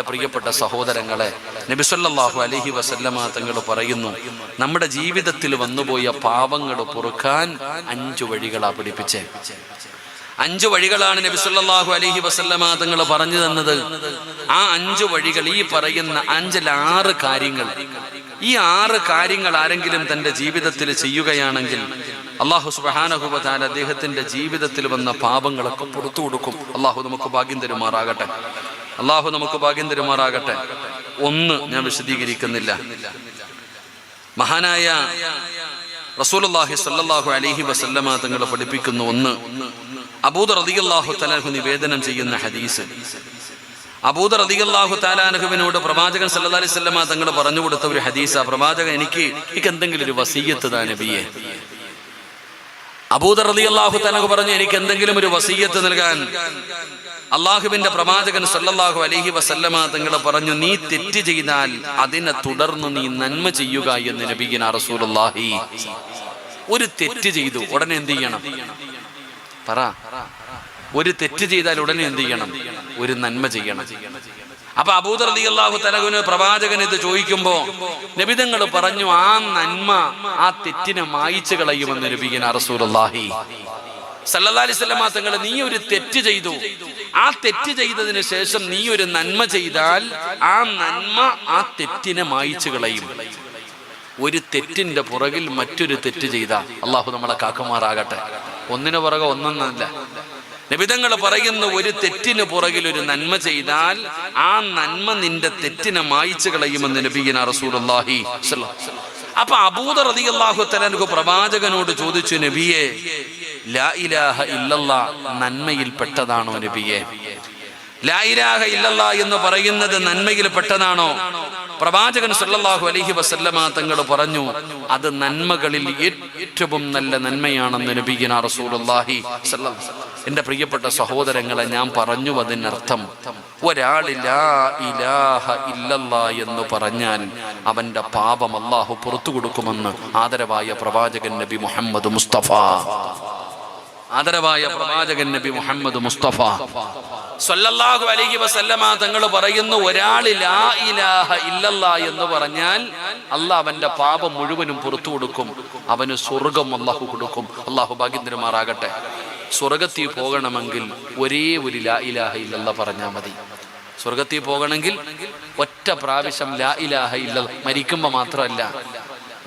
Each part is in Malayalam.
എന്റെ പ്രിയപ്പെട്ട സഹോദരങ്ങളെ നബിസല്ലാഹു അലഹി വസല്ലമ തങ്ങൾ പറയുന്നു നമ്മുടെ ജീവിതത്തിൽ വന്നുപോയ പാവങ്ങൾ പൊറുക്കാൻ അഞ്ചു വഴികളാ പഠിപ്പിച്ചേ. അഞ്ചു വഴികളാണ് നബി അലഹി വസല്ലമ തങ്ങൾ പറഞ്ഞു തന്നത്. ആ അഞ്ചു വഴികൾ ഈ പറയുന്ന അഞ്ചിൽ ആറ് കാര്യങ്ങൾ. ഈ ആറ് കാര്യങ്ങൾ ആരെങ്കിലും തന്റെ ജീവിതത്തിൽ ചെയ്യുകയാണെങ്കിൽ അള്ളാഹു സുബാനഹുബാൻ അദ്ദേഹത്തിന്റെ ജീവിതത്തിൽ വന്ന പാപങ്ങളൊക്കെ പുറത്തു കൊടുക്കും. അള്ളാഹു നമുക്ക് ഭാഗ്യം തരുമാറാകട്ടെ. അള്ളാഹു നമുക്ക് ഭാഗ്യം തരുമാറാകട്ടെ. ഒന്ന് ഞാൻ വിശദീകരിക്കുന്നില്ല. മഹാനായ റസൂലുള്ളാഹി സ്വല്ലല്ലാഹു അലൈഹി വസല്ലമ തങ്ങൾ പഠിപ്പിക്കുന്ന ഒന്ന്. അബൂദർ റളിയല്ലാഹു തലാഹു നിവേദനം ചെയ്യുന്ന ഹദീസ്. അബൂദർ റളിയല്ലാഹു താലാനഹുവിനോട് പ്രവാചകൻ സല്ലാ അലൈഹി വസല്ലമ തങ്ങൾ പറഞ്ഞു കൊടുത്ത ഒരു ഹദീസ. പ്രവാചകൻ എനിക്ക് എനിക്ക് എന്തെങ്കിലും ഒരു വസീയത്ത് താ നബിയെ. അബൂദർ അള്ളാഹു തനഹു പറഞ്ഞു എനിക്ക് എന്തെങ്കിലും ഒരു വസീയത്ത് നൽകാൻ അള്ളാഹുവിന്റെ പ്രവാചകൻ സല്ലല്ലാഹു അലഹി വസല്ലമ തങ്ങൾ പറഞ്ഞു നീ തെറ്റ് ചെയ്താൽ അതിനെ തുടർന്ന് നീ നന്മ ചെയ്യുക എന്ന് നബിഗിന റസൂലുള്ളാഹി ഒരു തെറ്റ് ചെയ്തു ഉടനെ എന്ത് ചെയ്യണം? പറ. ഒരു തെറ്റ് ചെയ്താൽ ഉടനെ എന്ത് ചെയ്യണം? ഒരു നന്മ ചെയ്യണം. അപ്പൊ അബൂദർ അലി അള്ളാഹു തലകുന് പ്രവാചകൻ ഇത് ചോദിക്കുമ്പോ നബിതങ്ങൾ പറഞ്ഞു ആ നന്മ ആ തെറ്റിനെ മായിച്ചു കളയുമെന്ന് നബിഗിന സല്ലല്ലാലിസ്ലമ തങ്ങൾ നീ ഒരു തെറ്റ് ചെയ്തു. ആ തെറ്റ് ചെയ്തതിന് ശേഷം നീ ഒരു നന്മ ചെയ്താൽ ആ നന്മ ആ തെറ്റിനെ മായിച്ചു കളയും. ഒരു തെറ്റിന്റെ പുറകിൽ മറ്റൊരു തെറ്റ് ചെയ്ത. അള്ളാഹു നമ്മളെ കാക്കുമാറാകട്ടെ. ഒന്നിനു പുറകെ ഒന്നൊന്നല്ല നിബിതങ്ങൾ പറയുന്ന ഒരു തെറ്റിന് പുറകിൽ ഒരു നന്മ ചെയ്താൽ ആ നന്മ നിന്റെ തെറ്റിനെ മായിച്ചു കളയുമെന്ന് അലൈഹി വസല്ലം. അപ്പൊ അബൂദർ റളിയല്ലാഹു തആല പ്രവാചകനോട് ചോദിച്ചു നബിയെ ലാ ഇലാഹ ഇല്ലല്ലാഹ് നന്മയിൽ പെട്ടതാണോ നബിയെ ലാ ഇലാഹ ഇല്ലല്ലാഹ് എന്ന് പറയുന്നത് നന്മയിൽ പെട്ടതാണോ പ്രവാചകൻ സല്ലല്ലാഹു അലൈഹി വസല്ലമ തങ്ങൾ പറഞ്ഞു അത് നന്മകളിൽ ഏറ്റവും നല്ല നന്മയാണെന്ന് നബിഗിന റസൂലുള്ളാഹി. എന്റെ പ്രിയപ്പെട്ട സഹോദരങ്ങളെ ഞാൻ പറഞ്ഞു അതിനർത്ഥം ലാ ഇലാഹ ഇല്ലല്ലാഹ് എന്ന് പറഞ്ഞാൽ അവന്റെ പാപം അള്ളാഹു പുറത്തു കൊടുക്കുമെന്ന് ആദരവായ പ്രവാചകൻ നബി മുഹമ്മദ് മുസ്തഫ ആദരവായ പ്രവാചകൻ നബി മുഹമ്മദ് മുസ്തഫ. സല്ലല്ലാഹു അലൈഹി വസല്ലമ തങ്ങൾ പറയുന്നു ഒരാൾ ലാ ഇലാഹ ഇല്ലല്ലാ എന്ന് പറഞ്ഞാൽ അള്ളാഹ് അവന്റെ പാപം മുഴുവനും പുറത്തു കൊടുക്കും. അവന് സ്വർഗം അള്ളാഹു കൊടുക്കും. അള്ളാഹു ഭാഗ്യന്ദ്രമാറാകട്ടെ സ്വർഗത്തിൽ പോകണമെങ്കിൽ ഒരേ ഒരു ലാ ഇലാഹ ഇല്ലല്ലാ പറഞ്ഞാൽ മതി. സ്വർഗത്തിൽ പോകണമെങ്കിൽ ഒറ്റ പ്രാവശ്യം ലാ ഇലാഹ ഇല്ല മരിക്കുമ്പോൾ മാത്രമല്ല.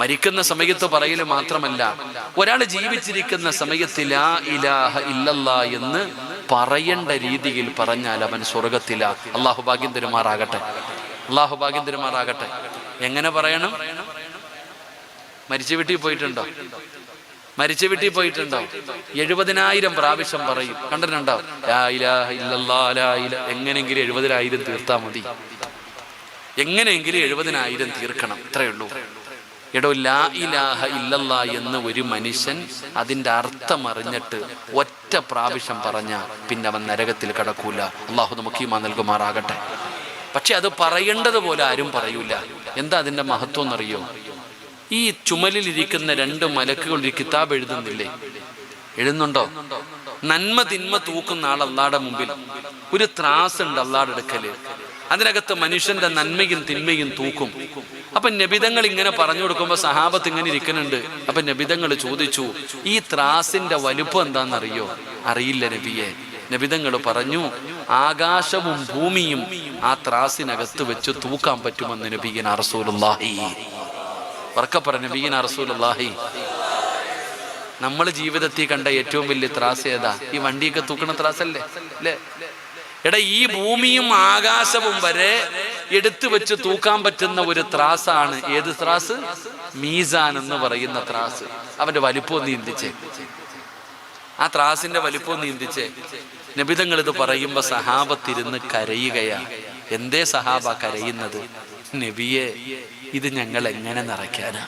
മരിക്കുന്ന സമയത്ത് പറയൽ മാത്രമല്ല. ഒരാൾ ജീവിച്ചിരിക്കുന്ന സമയത്ത് ലാ ഇലാഹ ഇല്ലല്ല എന്ന് പറയേണ്ട രീതിയിൽ പറഞ്ഞാൽ അവൻ സ്വർഗത്തില. അള്ളാഹു ഭാഗ്യം തരുമാറാകട്ടെ അള്ളാഹു ഭാഗ്യം തരുമാറാകട്ടെ എങ്ങനെ പറയണം? മരിച്ചു വീട്ടിൽ പോയിട്ടുണ്ടോ? മരിച്ചു വീട്ടിൽ പോയിട്ടുണ്ടോ? എഴുപതിനായിരം പ്രാവശ്യം പറയും. കണ്ടിട്ടുണ്ടോ? എങ്ങനെങ്കിലും എഴുപതിനായിരം തീർത്താ മതി. എങ്ങനെയെങ്കിലും എഴുപതിനായിരം തീർക്കണം. ഇത്രയേ ഉള്ളൂ. എടോ ലാ ഇലാഹ ഇല്ല എന്ന് ഒരു മനുഷ്യൻ അതിന്റെ അർത്ഥം അറിഞ്ഞിട്ട് ഒറ്റ പ്രാവശ്യം പറഞ്ഞ പിന്നെ അവൻ നരകത്തിൽ കടക്കൂല. അള്ളാഹു നമുക്ക് ഈ നൽകുമാറാകട്ടെ. പക്ഷെ അത് പറയേണ്ടത് പോലെ ആരും പറയൂല. എന്താ അതിന്റെ മഹത്വം എന്നറിയോ? ഈ ചുമലിൽ ഇരിക്കുന്ന രണ്ട് മലക്കുകൾ ഒരു കിതാബ് എഴുതുന്നില്ലേ? എഴുതുന്നുണ്ടോ? നന്മ തിന്മ തൂക്കുന്ന ആൾ അള്ളാടെ മുമ്പിൽ. ഒരു ത്രാസ് ഉണ്ട് അള്ളാടെ അടുക്കൽ. അതിനകത്ത് മനുഷ്യന്റെ നന്മയും തിന്മയും തൂക്കും. അപ്പൊ നബിതങ്ങൾ ഇങ്ങനെ പറഞ്ഞു കൊടുക്കുമ്പോ സഹാബത്ത് ഇങ്ങനെ ഇരിക്കുന്നുണ്ട്. അപ്പൊ നബിതങ്ങൾ ചോദിച്ചു ഈ ത്രാസിന്റെ വലുപ്പം എന്താണെന്നറിയോ? അറിയില്ല നബിയെ. നബിതങ്ങൾ പറഞ്ഞു ആകാശവും ഭൂമിയും ആ ത്രാസിനകത്ത് വെച്ച് തൂക്കാൻ പറ്റുമെന്ന് നബീൻ അറസൂലാഹി വർക്കപ്പറ നബീൻ അറസൂലാഹി നമ്മൾ ജീവിതത്തിൽ കണ്ട ഏറ്റവും വലിയ ത്രാസ് ഏതാ? ഈ വണ്ടിയൊക്കെ തൂക്കണ ത്രാസല്ലേ? അല്ലേ? എടാ ഈ ഭൂമിയും ആകാശവും വരെ എടുത്തു വെച്ച് തൂക്കാൻ പറ്റുന്ന ഒരു ത്രാസാണ്. ഏത് ത്രാസ്? മീസാൻ എന്ന് പറയുന്ന ത്രാസ്. അവന്റെ വലിപ്പം നീന്തിച്ചേ ആ ത്രാസിന്റെ വലിപ്പം നീന്തിച്ചേ നബിതങ്ങൾ ഇത് പറയുമ്പോ സഹാബത്തിരുന്ന് കരയുകയാ. എന്തേ സഹാബ കരയുന്നത്? നബിയെ ഇത് ഞങ്ങൾ എങ്ങനെ നിറയ്ക്കാനാ?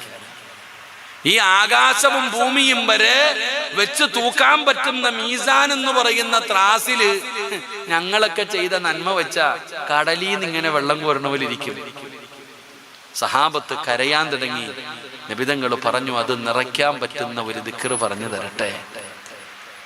ഈ ആകാശവും ഭൂമിയും വരെ വെച്ച് തൂക്കാൻ പറ്റുന്ന മീസാൻ എന്ന് പറയുന്ന ത്രാസിൽ ഞങ്ങളൊക്കെ ചെയ്ത നന്മ വെച്ച കടലിൽ നിന്ന് ഇങ്ങനെ വെള്ളം കോരണ പോലെ ഇരിക്കും. സഹാബത്ത് കരയാൻ തുടങ്ങി. നിബിതങ്ങൾ പറഞ്ഞു അത് നിറയ്ക്കാൻ പറ്റുന്ന ഒരു ദിക്കർ പറഞ്ഞു തരട്ടെ.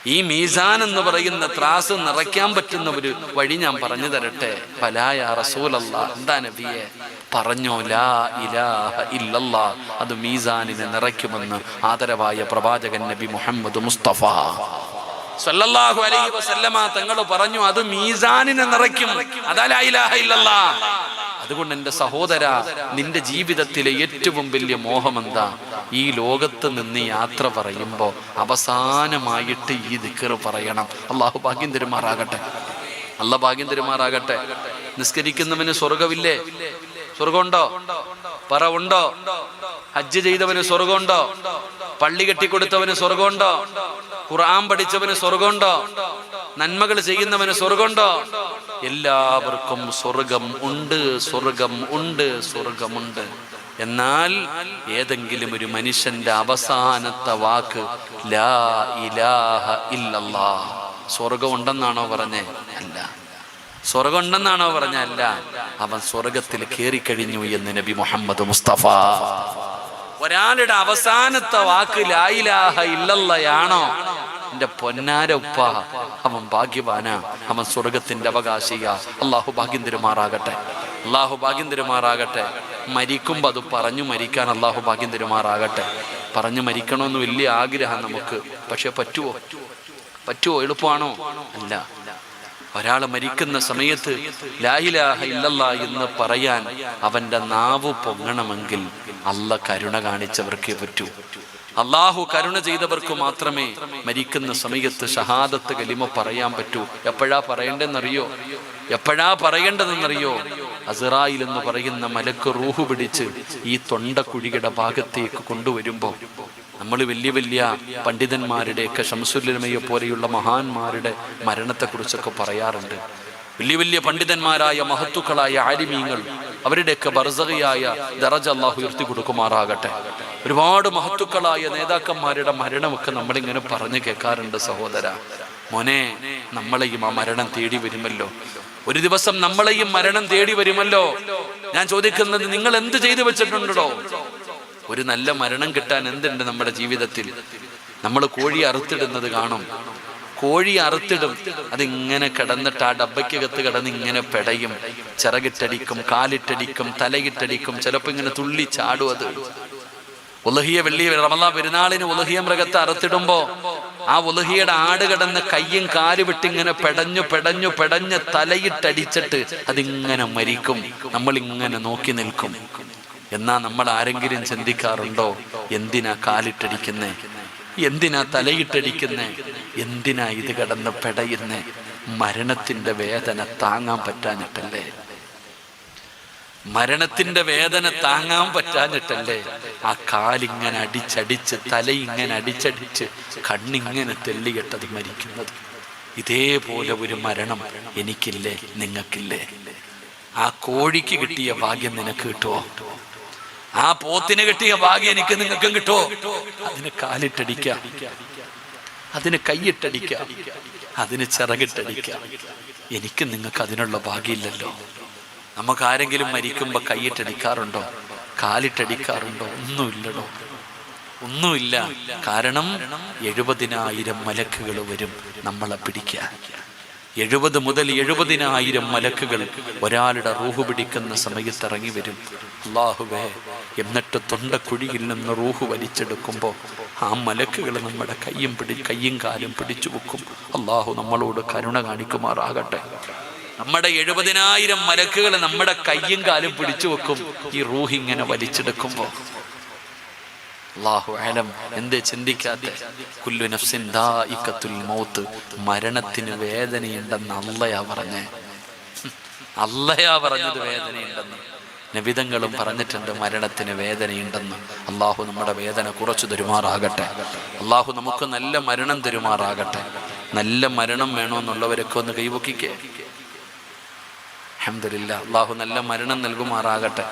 ഈ മീസാൻ എന്ന് പറയുന്ന ത്രാസ് നിറയ്ക്കാൻ പറ്റുന്ന ഒരു വഴി ഞാൻ പറഞ്ഞു തരട്ടെ? പലായ റസൂലല്ല എന്താ നബിയെ? പറഞ്ഞോ ലാ ഇലാഹ ഇല്ലല്ലാ അത് മീസാനിനെ നിറയ്ക്കുമെന്ന് ആദരവായ പ്രവാചകൻ നബി മുഹമ്മദ് മുസ്തഫ. സല്ലല്ലാഹു അലൈഹി വസല്ലമ തങ്ങൾ പറഞ്ഞു അത് മീസാനിനെ നിറയ്ക്കും. അതാ ലാ ഇലാഹ ഇല്ലല്ലാ. അതുകൊണ്ട് എന്റെ സഹോദര നിന്റെ ജീവിതത്തിലെ ഏറ്റവും വലിയ മോഹം എന്താ ഈ ലോകത്ത് നിന്ന് യാത്ര പറയുമ്പോൾ അവസാനമായിട്ട് ഈ ദിക്കറ് പറയണം. അള്ളാഹു ഭാഗ്യം തരുമാറാകട്ടെ അല്ല ഭാഗ്യം തരുമാറാകട്ടെ നിസ്കരിക്കുന്നവന് സ്വർഗമില്ലേ സ്വർഗമുണ്ടോ പറ ഉണ്ടോ? ഹജ്ജ് ചെയ്തവന് സ്വർഗമുണ്ടോ പള്ളി കെട്ടിക്കൊടുത്തവന് സ്വർഗമുണ്ടോ ഖുർആൻ പഠിച്ചവന് സ്വർഗമുണ്ടോ നന്മകൾ ചെയ്യുന്നവന് സ്വർഗമുണ്ടോ? എല്ലാവർക്കും സ്വർഗം ഉണ്ട് സ്വർഗം ഉണ്ട് സ്വർഗമുണ്ട്. എന്നാൽ ഏതെങ്കിലും ഒരു മനുഷ്യന്റെ അവസാനത്തെ വാക്ക് ലാ ഇലാഹ ഇല്ലല്ലാ സ്വർഗം ഉണ്ടെന്നാണോ പറഞ്ഞേ? അല്ല. സ്വർഗം ഉണ്ടെന്നാണോ പറഞ്ഞ? അല്ല. അവൻ സ്വർഗത്തിൽ കയറിക്കഴിഞ്ഞു എന്ന് നബി മുഹമ്മദ് മുസ്തഫ. ഒരാളുടെ അവസാനത്തെ വാക്ക് ലായിലാഹ ഇല്ലല്ലയാണോ? എന്റെ പൊന്നാര ഉപ്പ. അവൻ ഭാഗ്യവാന. അവൻ സ്വർഗത്തിന്റെ അവകാശിയ. അള്ളാഹു ഭാഗ്യം തിരുമാറാകട്ടെ. അള്ളാഹു ഭാഗ്യം തിരുമാറാകട്ടെ. മരിക്കുമ്പോ അത് പറഞ്ഞു മരിക്കാൻ അള്ളാഹു ഭാഗ്യം തിരുമാറാകട്ടെ. പറഞ്ഞു മരിക്കണമെന്ന് വലിയ ആഗ്രഹം നമുക്ക്. പക്ഷെ പറ്റുമോ പറ്റുമോ എളുപ്പമാണോ? അല്ല. ഒരാൾ മരിക്കുന്ന സമയത്ത് ലാഹിലാഹ ഇല്ലല്ല എന്ന് പറയാൻ അവന്റെ നാവ് പൊങ്ങണമെങ്കിൽ അല്ല കരുണ കാണിച്ചവർക്കേ പറ്റൂ. അള്ളാഹു കരുണ ചെയ്തവർക്ക് മാത്രമേ മരിക്കുന്ന സമയത്ത് ഷഹാദത്ത് കലിമ പറയാൻ പറ്റൂ. എപ്പോഴാ പറയേണ്ടെന്നറിയോ എപ്പോഴാ പറയേണ്ടതെന്നറിയോ? അസറായിൽ എന്ന് പറയുന്ന മലക്ക് റൂഹ് പിടിച്ച് ഈ തൊണ്ടക്കുഴിയുടെ ഭാഗത്തേക്ക് കൊണ്ടുവരുമ്പോൾ നമ്മൾ വലിയ വലിയ പണ്ഡിതന്മാരുടെയൊക്കെ ശംസുല്ലമയെ പോലെയുള്ള മഹാന്മാരുടെ മരണത്തെക്കുറിച്ചൊക്കെ പറയാറുണ്ട്. വലിയ വലിയ പണ്ഡിതന്മാരായ മഹത്തുക്കളായ ആലിമീങ്ങൾ അവരുടെയൊക്കെ ബർസകയായ ദറജ അള്ളാഹു ഉയർത്തി കൊടുക്കുമാറാകട്ടെ ഒരുപാട് മഹത്തുക്കളായ നേതാക്കന്മാരുടെ മരണമൊക്കെ നമ്മളിങ്ങനെ പറഞ്ഞു കേൾക്കാറുണ്ട് സഹോദര. മോനെ നമ്മളെയും ആ മരണം തേടി വരുമല്ലോ. ഒരു ദിവസം നമ്മളെയും മരണം തേടി വരുമല്ലോ. ഞാൻ ചോദിക്കുന്നത് നിങ്ങൾ എന്ത് ചെയ്തു വെച്ചിട്ടുണ്ടോ ഒരു നല്ല മരണം കിട്ടാൻ എന്തുണ്ട് നമ്മുടെ ജീവിതത്തിൽ? നമ്മൾ കോഴി അറുത്തിടുന്നത് കാണും. കോഴി അറുത്തിടും. അതിങ്ങനെ കിടന്നിട്ട് ആ ഡബയ്ക്കകത്ത് കിടന്ന് ഇങ്ങനെ പെടയും. ചിറകിട്ടടിക്കും കാലിട്ടടിക്കും തലയിട്ടടിക്കും ചിലപ്പോ ഇങ്ങനെ തുള്ളി ചാടും അത്. ഉലഹിയ വെള്ളി റമദാ പെരുന്നാളിന് ഉലഹിയ മൃഗത്തെ അറുത്തിടുമ്പോ ആ ഉലഹിയുടെ ആട് കിടന്ന് കയ്യും കാൽ വിട്ടിങ്ങനെ പെടഞ്ഞു പെടഞ്ഞു പെടഞ്ഞ് തലയിട്ടടിച്ചിട്ട് അതിങ്ങനെ മരിക്കും. നമ്മൾ ഇങ്ങനെ നോക്കി നിൽക്കും. എന്നാ നമ്മൾ ആരെങ്കിലും ചിന്തിക്കാറുണ്ടോ? എന്തിനാ കാലിട്ടടിക്കുന്നേ? എന്തിനാ തലയിട്ടടിക്കുന്നേ? എന്തിനാ ഇത് കിടന്ന് പെടയുന്നേ? മരണത്തിന്റെ വേദന താങ്ങാൻ പറ്റാഞ്ഞിട്ടല്ലേ? മരണത്തിന്റെ വേദന താങ്ങാൻ പറ്റാഞ്ഞിട്ടല്ലേ? ആ കാലിങ്ങനെ അടിച്ചടിച്ച് ഇങ്ങനെ അടിച്ചടിച്ച് കണ്ണിങ്ങനെ തെല്ലുകെട്ടത് മരിക്കുന്നത്. ഇതേപോലെ ഒരു മരണം എനിക്കില്ലേ? നിങ്ങൾക്കില്ലേ? ആ കോഴിക്ക് കിട്ടിയ ഭാഗ്യം നിനക്ക് കിട്ടുമോ ആ പോത്തിന് കിട്ടിയ ഭാഗ്യം എനിക്ക് നിങ്ങൾക്കും കിട്ടുമോ അതിന് കാലിട്ടടിക്കാം. അതിന് കൈയിട്ടടിക്കാം. അതിന് ചിറകിട്ടടിക്കാം. എനിക്ക് നിങ്ങൾക്ക് അതിനുള്ള ഭാഗ്യമില്ലല്ലോ. നമുക്ക് ആരെങ്കിലും മരിക്കുമ്പോ കൈയിട്ടടിക്കാറുണ്ടോ? കാലിട്ടടിക്കാറുണ്ടോ? ഒന്നുമില്ലടോ. ഒന്നുമില്ല. കാരണം എഴുപതിനായിരം മലക്കുകൾ വരും നമ്മളെ പിടിക്കാൻ. എഴുപത് മുതൽ എഴുപതിനായിരം മലക്കുകൾ ഒരാളുടെ റൂഹ് പിടിക്കുന്ന സമയത്ത് ഇറങ്ങി വരും. അള്ളാഹുവേ എന്നിട്ട് തൊണ്ടക്കുഴിയിൽ നിന്ന് റൂഹ് വലിച്ചെടുക്കുമ്പോൾ ആ മലക്കുകൾ നമ്മുടെ കയ്യും പിടി കയ്യും കാലും പിടിച്ചു വെക്കും. അള്ളാഹു നമ്മളോട് കരുണ കാണിക്കുമാറാകട്ടെ. നമ്മുടെ എഴുപതിനായിരം മലക്കുകൾ നമ്മുടെ കയ്യും കാലും പിടിച്ചു വെക്കും. ഈ റൂഹ് ഇങ്ങനെ വലിച്ചെടുക്കുമ്പോൾ അള്ളാഹു ആലം എന്തേ കുല്ലു നഫ്സിൻ മൗത്ത്. മരണത്തിന് വേദനയുണ്ടെന്ന് അല്ലയാ പറഞ്ഞേ. അള്ളയാ പറഞ്ഞത് വേദനയുണ്ടെന്ന്. നബിതങ്ങളും പറഞ്ഞിട്ടുണ്ട് മരണത്തിന് വേദനയുണ്ടെന്ന്. അള്ളാഹു നമ്മുടെ വേദന കുറച്ചു തരുമാറാകട്ടെ. അള്ളാഹു നമുക്ക് നല്ല മരണം തരുമാറാകട്ടെ. നല്ല മരണം വേണമെന്നുള്ളവരൊക്കെ ഒന്ന് കൈവക്കിക്കേ. അഹമ്മദില്ല അള്ളാഹു നല്ല മരണം നൽകുമാറാകട്ടെ.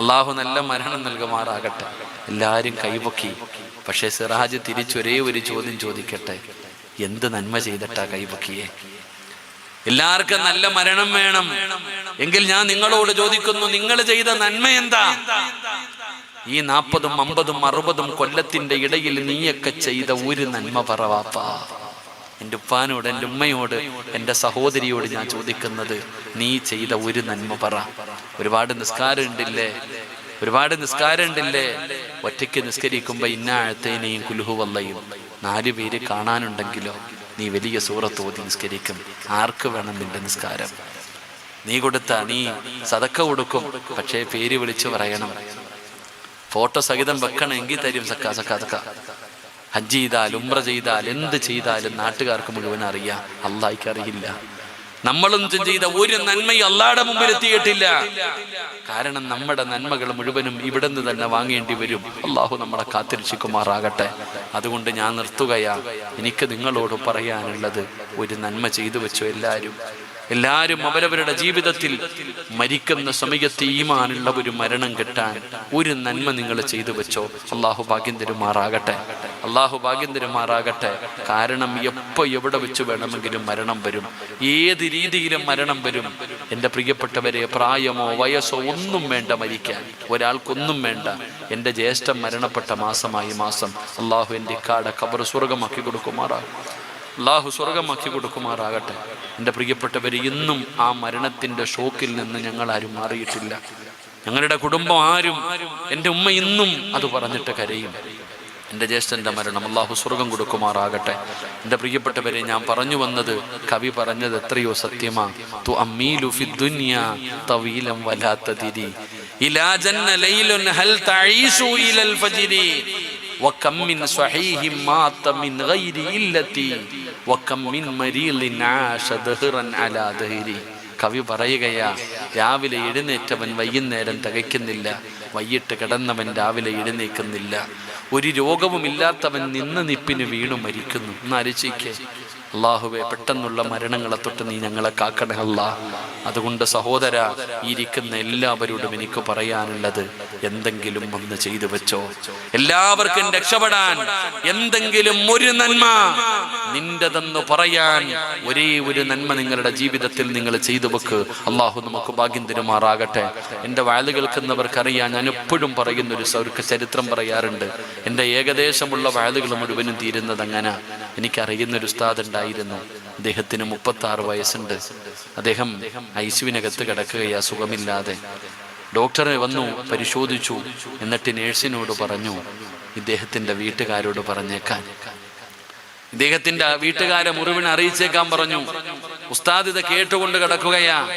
അള്ളാഹു നല്ല മരണം നൽകുമാറാകട്ടെ. എല്ലാവരും കൈപൊക്കി പക്ഷേ സിറാജ് തിരിച്ചൊരേ ഒരു ചോദ്യം ചോദിക്കട്ടെ. എന്ത് നന്മ ചെയ്തിട്ടാ കൈപൊക്കിയെ എല്ലാവർക്കും നല്ല മരണം വേണം. എങ്കിൽ ഞാൻ നിങ്ങളോട് ചോദിക്കുന്നു നിങ്ങൾ ചെയ്ത നന്മ എന്താ? ഈ നാൽപ്പതും അമ്പതും അറുപതും കൊല്ലത്തിന്റെ ഇടയിൽ നീയൊക്കെ ചെയ്ത ഒരു നന്മ പറവാപ്പാ എന്റെ ഉപ്പാനോട് എന്റെ ഉമ്മയോട് എന്റെ സഹോദരിയോട് ഞാൻ ചോദിക്കുന്നത് നീ ചെയ്ത ഒരു നന്മ പറ. ഒരുപാട് നിസ്കാരം ഉണ്ടില്ലേ ഒരുപാട് നിസ്കാരം ഉണ്ടില്ലേ ഒറ്റയ്ക്ക് നിസ്കരിക്കുമ്പോൾ ഇന്ന ആഴത്തേനെയും കുലുഹുവല്ലയും നാല് പേര് കാണാനുണ്ടെങ്കിലോ നീ വലിയ സൂറത്ത് ഓതി നിസ്കരിക്കും. ആർക്ക് വേണം നിന്റെ നിസ്കാരം? നീ കൊടുത്ത നീ സതക്ക കൊടുക്കും. പക്ഷേ പേര് വിളിച്ചു പറയണം. ഫോട്ടോ സഹിതം വെക്കണമെങ്കിൽ തരും. സക്ക സക്ക സക്ക. ഹജ്ജ് ചെയ്താൽ ഉമ്ര ചെയ്താൽ എന്ത് ചെയ്താലും നാട്ടുകാർക്ക് മുഴുവൻ അറിയാം. അള്ളാഹിക്ക് അറിയില്ല. നമ്മളും ചെയ്ത ഒരു നന്മയും അള്ളാടെ മുമ്പിൽ എത്തിയിട്ടില്ല. കാരണം നമ്മുടെ നന്മകൾ മുഴുവനും ഇവിടെ നിന്ന് തന്നെ വാങ്ങേണ്ടി വരും. അള്ളാഹു നമ്മളെ കാത്തിരിച്ചുമാറാകട്ടെ അതുകൊണ്ട് ഞാൻ നിർത്തുകയാ. എനിക്ക് നിങ്ങളോട് പറയാനുള്ളത് ഒരു നന്മ ചെയ്തു വെച്ചു എല്ലാരും. എല്ലാരും അവരവരുടെ ജീവിതത്തിൽ മരിക്കുന്ന സമയത്ത് ഈമാനുള്ള ഒരു മരണം കിട്ടാൻ ഒരു നന്മ നിങ്ങൾ ചെയ്തു വെച്ചോ. അള്ളാഹു ഭാഗ്യം തരുമാറാകട്ടെ. അള്ളാഹു ഭാഗ്യം തരുമാറാകട്ടെ. കാരണം എപ്പോ എവിടെ വെച്ച് വേണമെങ്കിലും മരണം വരും. ഏത് രീതിയിലും മരണം വരും. എന്റെ പ്രിയപ്പെട്ടവരെ പ്രായമോ വയസ്സോ ഒന്നും വേണ്ട മരിക്കാൻ. ഒരാൾക്കൊന്നും വേണ്ട. എന്റെ ജ്യേഷ്ഠം മരണപ്പെട്ട മാസമായി മാസം അള്ളാഹു എന്റെ കാട കബർ സ്വർഗമാക്കി കൊടുക്കുമാറാകും അള്ളാഹു സ്വർഗമാക്കി കൊടുക്കുമാറാകട്ടെ. എന്റെ പ്രിയപ്പെട്ടവർ ഇന്നും ആ മരണത്തിന്റെ ഷോക്കിൽ നിന്ന് ഞങ്ങൾ ആരും മാറിയിട്ടില്ല. ഞങ്ങളുടെ കുടുംബം ആരും എന്റെ ഉമ്മ ഇന്നും അത് പറഞ്ഞിട്ട് കരയും. എൻ്റെ ജ്യേഷ്ഠൻ്റെ മരണം അള്ളാഹു സ്വർഗം കൊടുക്കുമാറാകട്ടെ എൻ്റെ പ്രിയപ്പെട്ടവരെ ഞാൻ പറഞ്ഞു വന്നത് കവി പറഞ്ഞത് എത്രയോ സത്യമാ തു അമ്മീലു ഫി ദുനിയ തവീലം വലാത്ത തിരി ഇലാ ജന്ന ലൈലുൻ ഹൽ തഈസു ഇലൽ ഫജ്രി وكم من صحيح مات من غير إلتي وكم من مريض عاش دهرا على دهري കവി പറയുകയാ രാവിലെ എഴുന്നേറ്റവൻ വൈകുന്നേരം തികയ്ക്കുന്നില്ല വൈകിട്ട് കിടന്നവൻ രാവിലെ എഴുന്നേൽക്കുന്നില്ല ഒരു രോഗവുമില്ലാത്തവൻ നിന്ന് നിപ്പിന് വീണു മരിക്കുന്നു. എന്നാലോചിക്കേ. അള്ളാഹുവെ പെട്ടെന്നുള്ള മരണങ്ങളെ തൊട്ട് നീ ഞങ്ങളെ കാക്കണേ അല്ല. അതുകൊണ്ട് സഹോദര ഇരിക്കുന്ന എല്ലാവരോടും എനിക്ക് പറയാനുള്ളത് എന്തെങ്കിലും ഒന്ന് ചെയ്തു വെച്ചോ. എല്ലാവർക്കും രക്ഷപ്പെടാൻ എന്തെങ്കിലും ഒരു നന്മ നിന്റെതെന്ന് പറയാൻ ഒരേ ഒരു നന്മ നിങ്ങളുടെ ജീവിതത്തിൽ നിങ്ങൾ ചെയ്തു വെക്ക്. അള്ളാഹു നമുക്ക് ഭാഗ്യം തരുമാറാകട്ടെ. എന്റെ വാൽ കേൾക്കുന്നവർക്കറിയാം ഞാൻ എപ്പോഴും പറയുന്ന ഒരു ചരിത്രം പറയാറുണ്ട്. എന്റെ ഏകദേശമുള്ള വാലുകൾ മുഴുവനും തീരുന്നത് അങ്ങനെ. എനിക്കറിയുന്ന ഒരു ഉസ്താദ് ഉണ്ടായിരുന്നു. അദ്ദേഹത്തിന് മുപ്പത്തി ആറ് വയസ്സുണ്ട്. അദ്ദേഹം ഐസുവിനകത്ത് കിടക്കുകയാ സുഖമില്ലാതെ. ഡോക്ടറെ വന്നു പരിശോധിച്ചു. എന്നിട്ട് നേഴ്സിനോട് പറഞ്ഞു ഇദ്ദേഹത്തിന്റെ വീട്ടുകാരോട് പറഞ്ഞേക്കാൻ. ഇദ്ദേഹത്തിന്റെ വീട്ടുകാരെ മുറിവിനെ അറിയിച്ചേക്കാൻ പറഞ്ഞു. ഉസ്താദ് ഇത് കേട്ടുകൊണ്ട് കിടക്കുകയാ.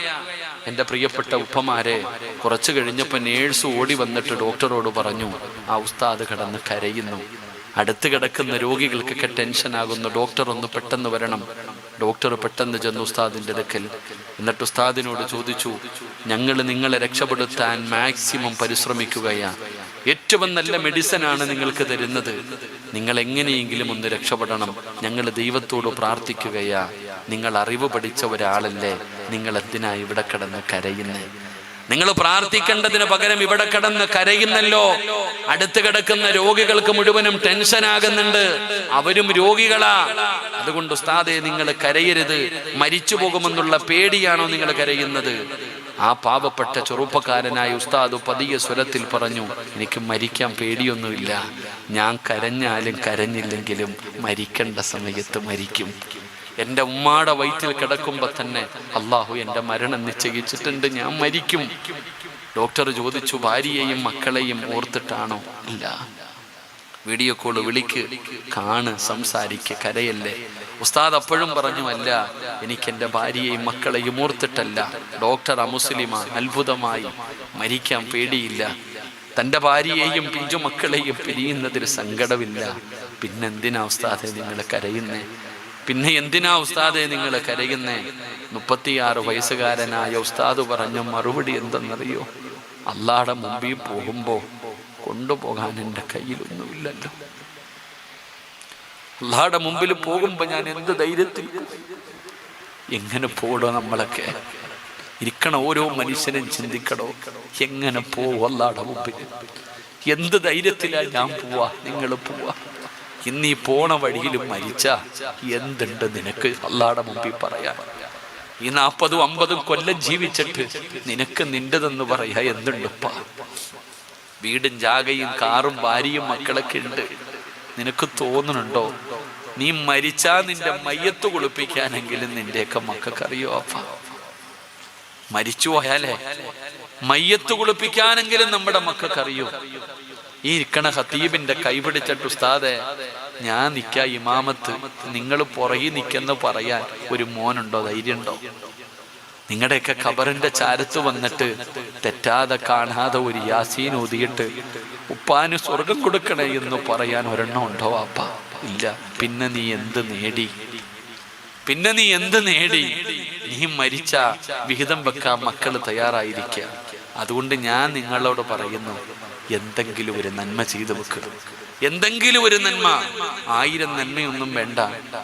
എന്റെ പ്രിയപ്പെട്ട ഉപ്പമാരെ കുറച്ചു കഴിഞ്ഞപ്പോ നേഴ്സ് ഓടി വന്നിട്ട് ഡോക്ടറോട് പറഞ്ഞു ആ ഉസ്താദ് കിടന്ന് കരയുന്നു. അടുത്ത് കിടക്കുന്ന രോഗികൾക്കൊക്കെ ടെൻഷൻ ആകുന്നു. ഡോക്ടർ ഒന്ന് പെട്ടെന്ന് വരണം. ഡോക്ടർ പെട്ടെന്ന് ചെന്നു ഉസ്താദിന്റെ അടുക്കൽ. എന്നിട്ട് ഉസ്താദിനോട് ചോദിച്ചു ഞങ്ങൾ നിങ്ങളെ രക്ഷപ്പെടുത്താൻ മാക്സിമം പരിശ്രമിക്കുകയാ. ഏറ്റവും നല്ല മെഡിസിൻ ആണ് നിങ്ങൾക്ക് തരുന്നത്. നിങ്ങൾ എങ്ങനെയെങ്കിലും ഒന്ന് രക്ഷപ്പെടണം. ഞങ്ങൾ ദൈവത്തോട് പ്രാർത്ഥിക്കുകയാ. നിങ്ങൾ അറിവ് പഠിച്ച ഒരാളല്ലേ. നിങ്ങൾ എന്തിനാ ഇവിടെ കിടന്ന് കരയുന്നേ? നിങ്ങൾ പ്രാർത്ഥിക്കേണ്ടതിന് പകരം ഇവിടെ കിടന്ന് കരയുന്നല്ലോ. അടുത്ത് കിടക്കുന്ന രോഗികൾക്ക് മുഴുവനും ടെൻഷൻ ആകുന്നുണ്ട്. അവരും രോഗികളാ. അതുകൊണ്ട് ഉസ്താദെ നിങ്ങൾ കരയരുത്. മരിച്ചു പോകുമെന്നുള്ള പേടിയാണോ നിങ്ങൾ കരയുന്നത്? ആ പാവപ്പെട്ട ചെറുപ്പക്കാരനായ ഉസ്താദ് പതിയ സ്വരത്തിൽ പറഞ്ഞു എനിക്ക് മരിക്കാൻ പേടിയൊന്നുമില്ല. ഞാൻ കരഞ്ഞാലും കരഞ്ഞില്ലെങ്കിലും മരിക്കേണ്ട സമയത്ത് മരിക്കും. എന്റെ ഉമ്മാടെ വയറ്റിൽ കിടക്കുമ്പോൾ തന്നെ അള്ളാഹു എന്റെ മരണം നിശ്ചയിച്ചിട്ടുണ്ട് ഞാൻ മരിക്കും. ഡോക്ടർ ചോദിച്ചു ഭാര്യയെയും മക്കളെയും ഓർത്തിട്ടാണോ? ഇല്ല. വീഡിയോ കോൾ വിളിക്ക് കാണ് സംസാരിക്ക് കരയല്ലേ? ഉസ്താദ് അപ്പോഴും പറഞ്ഞു അല്ല എനിക്ക് എന്റെ ഭാര്യയെയും മക്കളെയും ഓർത്തിട്ടല്ല. ഡോക്ടർ അമുസ്ലിമാ അത്ഭുതമായി. മരിക്കാൻ പേടിയില്ല. തന്റെ ഭാര്യയെയും പിഞ്ചു മക്കളെയും പിരിയുന്നതിൽ സങ്കടമില്ല. പിന്നെന്തിനാ ഉസ്താദെ നിങ്ങൾ കരയുന്നേ? പിന്നെ എന്തിനാ ഉസ്താദെ നിങ്ങൾ കരയുന്നേ? മുപ്പത്തിയാറ് വയസ്സുകാരനായ ഉസ്താദ് പറഞ്ഞ മറുപടി എന്തെന്നറിയോ? അള്ളാടെ മുമ്പിൽ പോകുമ്പോ കൊണ്ടുപോകാൻ എന്റെ കയ്യിലൊന്നുമില്ലല്ലോ. അള്ളാടെ മുമ്പിൽ പോകുമ്പോ ഞാൻ എന്ത് ധൈര്യത്തിൽ എങ്ങനെ പോടോ നമ്മളൊക്കെ? ഇരിക്കണ ഓരോ മനുഷ്യനും ചിന്തിക്കണോ? എങ്ങനെ പോവും അള്ളാടെ മുമ്പിൽ? എന്ത് ധൈര്യത്തിലാ ഞാൻ പോവാ? നിങ്ങൾ പോവാ? ഇന്ന് ഈ പോണ വഴിയിൽ മരിച്ച എന്തുണ്ട് നിനക്ക്? അള്ളാടെ മുമ്പിൽ പറയാ ഈ നാൽപ്പതും അമ്പതും കൊല്ലം ജീവിച്ചിട്ട് നിനക്ക് നിന്റെതെന്ന് പറയാ എന്തുണ്ടപ്പാ? വീടും ജാഗയും കാറും ഭാര്യയും മക്കളൊക്കെ ഉണ്ട്. നിനക്ക് തോന്നുന്നുണ്ടോ നീ മരിച്ചാ നിന്റെ മയ്യത്ത് കുളിപ്പിക്കാനെങ്കിലും നിന്റെയൊക്കെ മക്കൾക്കറിയോ അപ്പ? മരിച്ചു പോയാലേ? മയ്യത്ത് കുളിപ്പിക്കാനെങ്കിലും നമ്മുടെ മക്കൾക്കറിയോ? ഈ ഇരിക്കണ ഹത്തീബിന്റെ കൈപിടിച്ചിട്ട് ഉസ്താദെ ഞാൻ നിക്ക ഇമാമത്ത്. നിങ്ങൾ പുറകെ നിക്കെന്ന് പറയാൻ ഒരു മോനുണ്ടോ? ധൈര്യമുണ്ടോ? നിങ്ങളുടെയൊക്കെ ഖബറിന്റെ ചാരത്ത് വന്നിട്ട് തെറ്റാതെ കാണാതെ ഒരു യാസീൻ ഊതിയിട്ട് ഉപ്പാന് സ്വർഗം കൊടുക്കണേ എന്ന് പറയാൻ ഒരെണ്ണം ഉണ്ടോ അപ്പ ഇല്ല. പിന്നെ നീ എന്ത് നേടി? പിന്നെ നീ എന്ത് നേടി? നീ മരിച്ച വിഹിതം വെക്കാൻ മക്കൾ തയ്യാറായിരിക്കുക അതുകൊണ്ട് ഞാൻ നിങ്ങളോട് പറയുന്നു എന്തെങ്കിലും ഒരു നന്മ ചെയ്തു വെക്കുക എന്തെങ്കിലും ഒരു നന്മ. ആയിരം നന്മയൊന്നും വേണ്ട.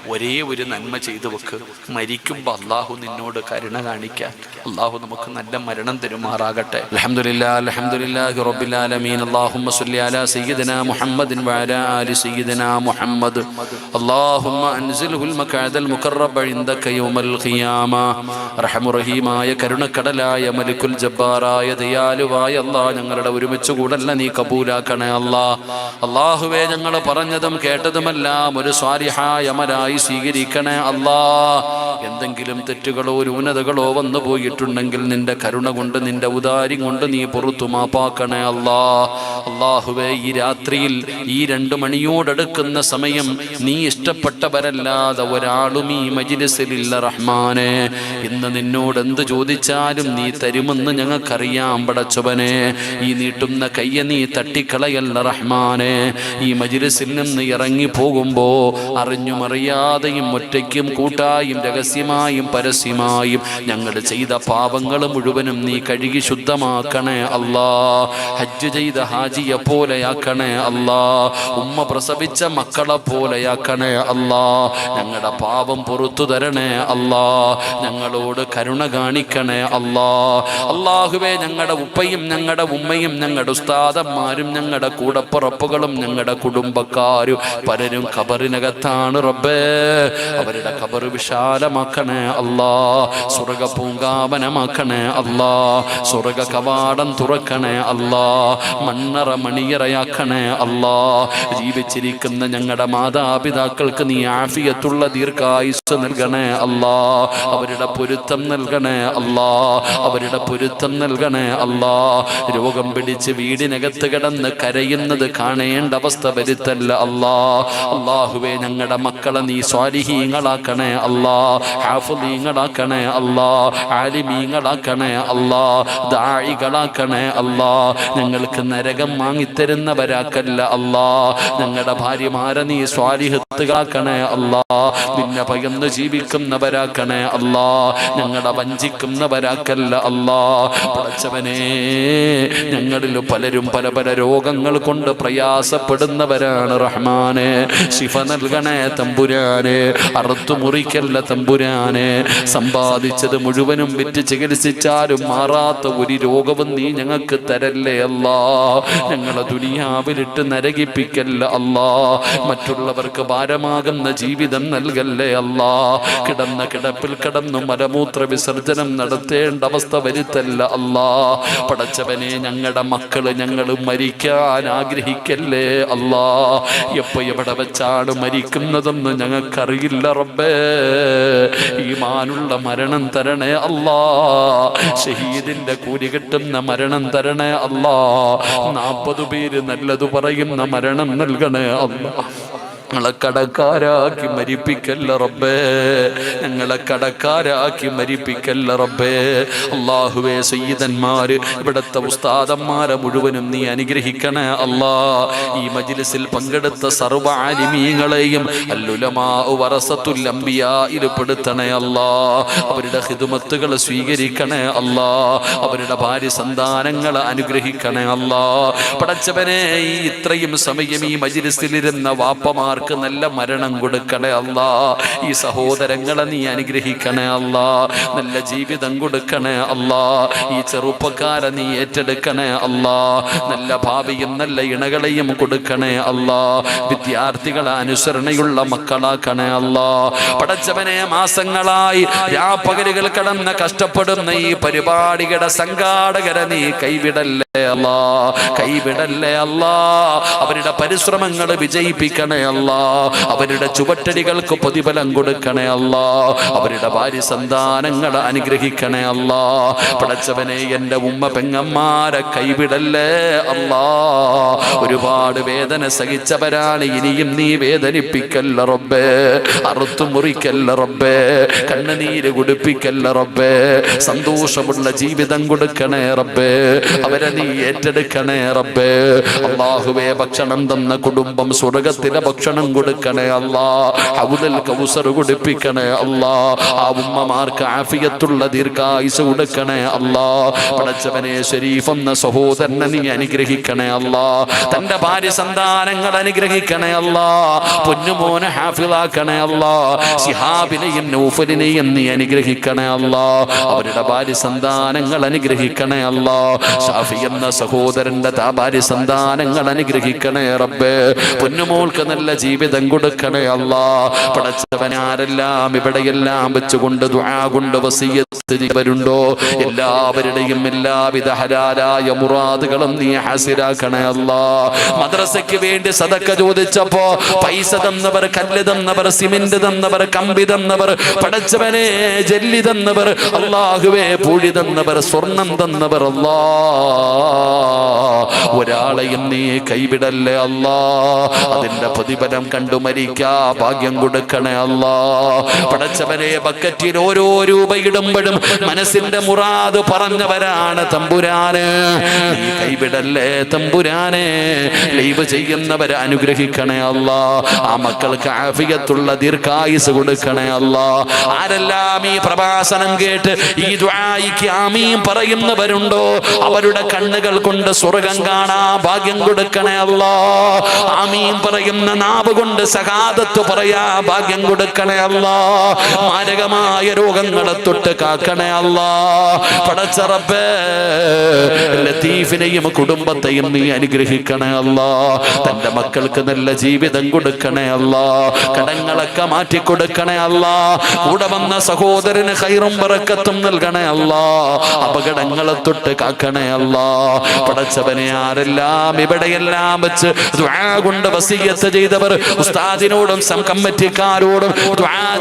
ഒരേ ഒരു നന്മ ചെയ്തു വെക്ക്. മരിക്കുമ്പോ അള്ളാഹു നിന്നോട് കരുണ കാണിക്കാൻ. അള്ളാഹു നമുക്ക് നല്ല മരണം തരുമാറാകട്ടെ. അലാ മുഹമ്മദിൻ ആലി മുഹമ്മദ്. മഖഅദൽ ഖിയാമ. റഹമുറഹീമായ കരുണക്കടലായ മലിക്കുൽ ജബ്ബാറായ ദയാലുവായ അല്ലാഹ് ഞങ്ങളുടെ ഒരുമിച്ച് കൂടല്ല നീ കബൂലാക്കണേ അല്ലാ അള്ളാഹുവേ ഞങ്ങൾ പറഞ്ഞതും കേട്ടതുമെല്ലാം ഒരു സ്വാരിഹായമരായി സ്വീകരിക്കണേ അല്ലാ. എന്തെങ്കിലും തെറ്റുകളോ ന്യൂനതകളോ വന്നു പോയിട്ടുണ്ടെങ്കിൽ നിന്റെ കരുണ കൊണ്ട് നിന്റെ ഉദാരി കൊണ്ട് നീ പുറത്തു മാപ്പാക്കണേ അല്ലാ. അള്ളാഹുവേ ഈ രാത്രിയിൽ ഈ രണ്ടു മണിയോടടുക്കുന്ന സമയം നീ ഇഷ്ടപ്പെട്ടവരല്ലാതെ ഒരാളും ഈ മജിലിസിലില്ല റഹ്മാനെ. ഇന്ന് നിന്നോട് എന്ത് ചോദിച്ചാലും നീ തരുമെന്ന് ഞങ്ങൾക്കറിയാം പടച്ചവനെ. ഈ നീട്ടുന്ന കയ്യ നീ തട്ടിക്കളയല്ല റഹ്മാനെ. ഈ മജിലിസിൽ നിന്ന് ഇറങ്ങി പോകുമ്പോൾ അറിഞ്ഞും അറിയാതെയും ഒറ്റയ്ക്കും കൂട്ടായും രഹസ്യമായും പരസ്യമായും ഞങ്ങൾ ചെയ്ത പാപങ്ങൾ മുഴുവനും നീ കഴുകി ശുദ്ധമാക്കണേ അല്ലാ. ഹജ്ജ് ചെയ്ത ഹാജിയെ പോലെയാക്കണേ അല്ലാ. ഉമ്മ പ്രസവിച്ച മക്കളെ പോലെയാക്കണേ അല്ലാ. ഞങ്ങളുടെ പാപം പുറത്തു തരണേ അല്ലാ. ഞങ്ങളോട് കരുണ കാണിക്കണേ അല്ലാ. അള്ളാഹുവേ ഞങ്ങളുടെ ഉപ്പയും ഞങ്ങളുടെ ഉമ്മയും ഞങ്ങളുടെ ഉസ്താദന്മാരും ഞങ്ങളുടെ കൂടപ്പുറപ്പുകളും ഞങ്ങളുടെ കുടുംബക്കാരും പലരും ഖബറിനകത്താണ് റബ്ബേ. അവരുടെ ഖബർ വിശാലമാക്കണേ അല്ലാ. സ്വർഗ പൂങ്കാവനമാക്കണേ അല്ലാ. സ്വർഗ കവാടം തുറക്കണേ അല്ലാ. മണ്ണറ മണിയറയാക്കണേ അല്ലാ. ജീവിച്ചിരിക്കുന്ന ഞങ്ങളുടെ മാതാപിതാക്കൾക്ക് നീ ആഫിയത്തുള്ള ദീർഘായുസ് നൽകണേ അല്ലാ. അവരുടെ പൊരുത്തം നൽകണേ അല്ലാ. അവരുടെ പൊരുത്തം നൽകണേ അല്ലാ. രോഗം പിടിച്ച് വീടിനകത്ത് കിടന്ന് കരയുന്നത് കാണേണ്ട അവസ്ഥ വരുത്തല്ല അല്ലാ. അള്ളാഹുവേ ഞങ്ങളുടെ മക്കളെ നീ സ്വാലിഹീങ്ങളാക്കണേ അല്ലാ. ഹാഫുദീങ്ങളാക്കണേ അല്ലാ. ആലിമീങ്ങളാക്കണേ അല്ലാ. ദാഴികളാക്കണേ അല്ലാ. ഞങ്ങൾക്ക് നരകം വാങ്ങിത്തരുന്നവരാക്കല്ല അല്ലാ. ഞങ്ങളുടെ ഭാര്യമാരെ നീ സ്വാലിഹത്തുകളാക്കണേ അല്ലാ. നിന്നെ പകന്ന് ജീവിക്കുന്നവരാക്കണേ അല്ലാ. ഞങ്ങളെ വഞ്ചിക്കുന്നവരാക്കല്ല അല്ലാ. പഠിച്ചവനെ ഞങ്ങളിൽ പലരും പല പല രോഗങ്ങൾ കൊണ്ട് പ്രയാസപ്പെടുന്നവരാണ് റഹ്മാനെ. ശിഫ നൽകണേ തമ്പുരാനെ. അറുത്തു മുറിക്കല്ല തമ്പുരാനെ. സമ്പാദിച്ചത് മുഴുവനും വിറ്റ് ചികിത്സിച്ചാലും മാറാത്ത ഒരു രോഗവും നീ ഞങ്ങൾക്ക് തരല്ലേ അല്ലാ. ഞങ്ങളെ ദുനിയാവിലിട്ട് നരകിപ്പിക്കല്ല അല്ലാ. മറ്റുള്ളവർക്ക് ഭാരമാകുന്ന ജീവിതം നൽകല്ലേ അല്ലാ. കിടന്ന കിടപ്പിൽ കിടന്നു മലമൂത്ര വിസർജനം നടത്തേണ്ട അവസ്ഥ വരുത്തല്ല അല്ലാ. പടച്ചവനെ ഞങ്ങളുടെ മക്കൾ ഞങ്ങൾ മരിക്കാൻ ആഗ്രഹിക്കല്ലേ അല്ലാ എപ്പോ എവിടെ വെച്ചാണ് മരിക്കുന്നതെന്ന് ഞങ്ങൾക്കറിയില്ല റബ്ബേ. ഈമാനുള്ള മരണം തരണേ അല്ലാ. ഷഹീദിന്റെ കൂലി കിട്ടുന്ന മരണം തരണേ അല്ലാ. നാൽപ്പത് പേര് നല്ലത് പറയുന്ന മരണം നൽകണേ അല്ലാ. ഞങ്ങളെ കടക്കാരാക്കി മരിപ്പിക്കല്ല റബ്ബേ. ഞങ്ങളെ കടക്കാരാക്കി മരിപ്പിക്കല്ല റബ്ബേ. അള്ളാഹുവേ സയ്യിദന്മാര് ഇവിടുത്തെ ഉസ്താദന്മാരെ മുഴുവനും നീ അനുഗ്രഹിക്കണേ അല്ലാ. ഈ മജിലിസിൽ പങ്കെടുത്ത സർവ ആലിമീങ്ങളെയും അല്ലുലമാ വറസത്തുൽ അംബിയായിൽ പെടുത്തണേ അല്ലാ. അവരുടെ ഹിതുമത്തുകൾ സ്വീകരിക്കണേ അല്ലാ. അവരുടെ ഭാര്യ സന്താനങ്ങളെ അനുഗ്രഹിക്കണേ അല്ലാ. പടച്ചവനെ ഇത്രയും സമയം ഈ മജിലിസിലിരുന്ന വാപ്പമാർക്ക് നല്ല മരണം കൊടുക്കണേ അല്ലാ. ഈ സഹോദരങ്ങളെ നീ അനുഗ്രഹിക്കണേ അല്ലാ. നല്ല ജീവിതം കൊടുക്കണേ അല്ലാ. ഈ ചെറുപ്പക്കാരെ നീ ഏറ്റെടുക്കണേ അല്ലാ. നല്ല ഭാവിയും നല്ല ഇണകളെയും കൊടുക്കണേ അല്ലാ. വിദ്യാർത്ഥികളെ അനുസരണയുള്ള മക്കളാക്കണേ അല്ലാ. പടച്ചവനെ മാസങ്ങളായി രാപ്പകലുകൾ കടന്ന് കഷ്ടപ്പെടുന്ന ഈ പരിപാടികളുടെ സംഘാടകരെ നീ കൈവിടല്ലേ? കൈവിടല്ലേ അല്ലാ. അവരുടെ പരിശ്രമങ്ങൾ വിജയിപ്പിക്കണേ അല്ലാ. അവരുടെ ചുവട്ടടികൾക്ക് പ്രതിഫലം കൊടുക്കണേ അല്ലാ. അവരുടെ ഭാര്യ സന്താനങ്ങളെ അനുഗ്രഹിക്കണേ അല്ലാ. പടച്ചവനെ എന്റെ ഉമ്മ പെങ്ങന്മാരെ കൈവിടല്ലേ അല്ലാ. ഒരുപാട് വേദന സഹിച്ചവരാണ് ഇനിയും നീ വേദനിപ്പിക്കല്ല റബ്ബേ. അറുത്തു മുറിക്കല്ല റബ്ബേ. കണ്ണുനീര് കുടിപ്പിക്കല്ല റബ്ബേ. സന്തോഷമുള്ള ജീവിതം കൊടുക്കണേ റബ്ബേ. അവരെ നീ ഏറ്റെടുക്കണേ റബ്ബേ. അള്ളാഹുവേ ഭക്ഷണം തന്ന കുടുംബം സ്വർഗത്തിലെ ഭക്ഷണം കൊടുക്കണേ അല്ലാ. അവതൽ കൗസർ കുടിപ്പിക്കണേ അല്ലാ. ആ ഉമ്മമാർക്ക് ആഫിയത്തുള്ള ദീർഘായുസ് കൊടുക്കണേ അല്ലാ. പടച്ചവനെ ശരീഫ് എന്ന സഹോദരനെ നീ അനുഗ്രഹിക്കണേ അല്ലാ. തന്റെ ഭാര്യ സന്താനങ്ങൾ അനുഗ്രഹിക്കണേ അല്ലാ. പൊന്നുമോനെ ഹാഫിളാക്കണേ അല്ലാ. സിഹാബിനെയും നൗഫലിനെയും നീ അനുഗ്രഹിക്കണേ അല്ലാ. അവരുടെ ഭാര്യ സന്താനങ്ങൾ അനുഗ്രഹിക്കണേ അല്ലാ. ഷാഫി എന്ന സഹോദരന്റെ താപാരി സന്താനങ്ങൾ അനുഗ്രഹിക്കണേ റബ്ബേ. പൊന്നുമോൾക്ക് നല്ല ജീവിതം കൊടുക്കണേ അല്ല. പടച്ചവനാരെല്ലാം ഇവിടെയെല്ലാം വെച്ചുകൊണ്ട് ദുആ കൊണ്ട് വസീയത്ത് ചെയ്തവരുണ്ടോ എല്ലാവരുടെയും എല്ലാവിധ ഹലാലായ മുറാദുകളും നീ ഹാസിരാക്കണേ അല്ല. മദ്രസയ്ക്ക് വേണ്ടി സദക്ക ചോദിച്ചപ്പോ പൈസ തന്നവർ കല്ല് തന്നവർ സിമെന്റ് തന്നവർ കമ്പി തന്നവർ പടച്ചവനെ ജെല്ലി തന്നവർ അള്ളാഹുവേ പൂഴി തന്നവർ സ്വർണം തന്നവർ അല്ലാ. ഒരാളെയും നീ കൈവിടല്ലേ അല്ലാ അതിന്റെ പ്രതിഫലം കണ്ടു മരിക്കാ. ഭാഗ്യം കൊടുക്കണേ അല്ലാ പടച്ചവനെ ബക്കറ്റിൽ ഓരോ രൂപ ഇടുമ്പോഴും മനസ്സിന്റെ മുറാത് പറഞ്ഞവരാണ് തമ്പുരാന്. നീ കൈവിടല്ലേ തമ്പുരാനെ. ലൈവ് ചെയ്യുന്നവരെ അനുഗ്രഹിക്കണേ അല്ലാ ആ മക്കൾക്ക് ആഫിയത്തുള്ള ദീർഘായുസ് കൊടുക്കണേ അല്ലാ ആരെല്ലാം ഈ പ്രഭാഷണം കേട്ട് ഈ ദ്വായിക്ക് ആമീം പറയുന്നവരുണ്ടോ? അവരുടെ കണ്ണുകൾ കൊണ്ട് സ്വർഗം കാണാ ഭാഗ്യം കൊടുക്കണേ അല്ലോ. ആമീൻ പറയുന്ന നാവ് കൊണ്ട് സഹാദത്ത് പറയാ ഭാഗ്യം കൊടുക്കണേ അല്ലോ. മാരകമായ രോഗങ്ങളെ തൊട്ട് കാക്കണേ അല്ലോ. പടച്ചറപ്പേ ലത്തീഫിനെയും കുടുംബത്തെയും നീ അനുഗ്രഹിക്കണേ അല്ലോ. തന്റെ മക്കൾക്ക് നല്ല ജീവിതം കൊടുക്കണേ അല്ലോ. കടങ്ങളൊക്കെ മാറ്റി കൊടുക്കണേ അല്ലാ. കൂടെ വന്ന സഹോദരന് ഹൈറും പറക്കത്തും നൽകണേ അല്ലോ. അപകടങ്ങളെ തൊട്ട് കാക്കണേ അല്ലാ. പടച്ചവനെ ആരെല്ലാം ഇവിടെയെല്ലാം വെച്ച് കൊണ്ട് വസീയത്ത് ചെയ്തവർ ഉസ്താദിനോടും കമ്മിറ്റിക്കാരോടും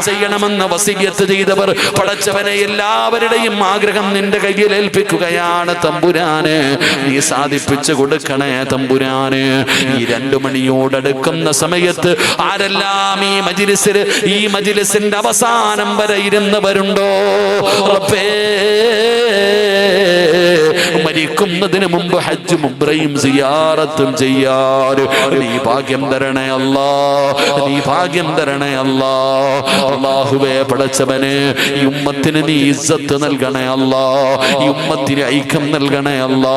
ചെയ്യണമെന്ന് വസീയത്ത് ചെയ്തവർ പടച്ചവനെ എല്ലാവരുടെയും ആഗ്രഹം നിന്റെ കയ്യിൽ ഏൽപ്പിക്കുകയാണ് തമ്പുരാന്. നീ സാധിപ്പിച്ചു കൊടുക്കണേ തമ്പുരാന്. ഈ രണ്ടു മണിയോടടുക്കുന്ന സമയത്ത് ആരെല്ലാം ഈ മജിലിസിൽ ഈ മജിലിസിന്റെ അവസാനം വരെ ഇരുന്നവരുണ്ടോ റബ്ബേ. മരിക്കുന്നതിന് മുമ്പ് ഹജ്ജ് മുബ്രയും സിയാറത്തും ചെയ്യാൻ. നീ ഭാഗ്യം തരണേ അല്ലാ. നീ ഭാഗ്യം തരണേ അല്ലാ. അള്ളാഹുവേ പടച്ചവന് ഈ ഉമ്മത്തിന് നീ ഇസ്സത്ത് നൽകണേ അല്ലാ. ഈ ഉമ്മത്തിന് ഐക്യം നൽകണേ അല്ലാ.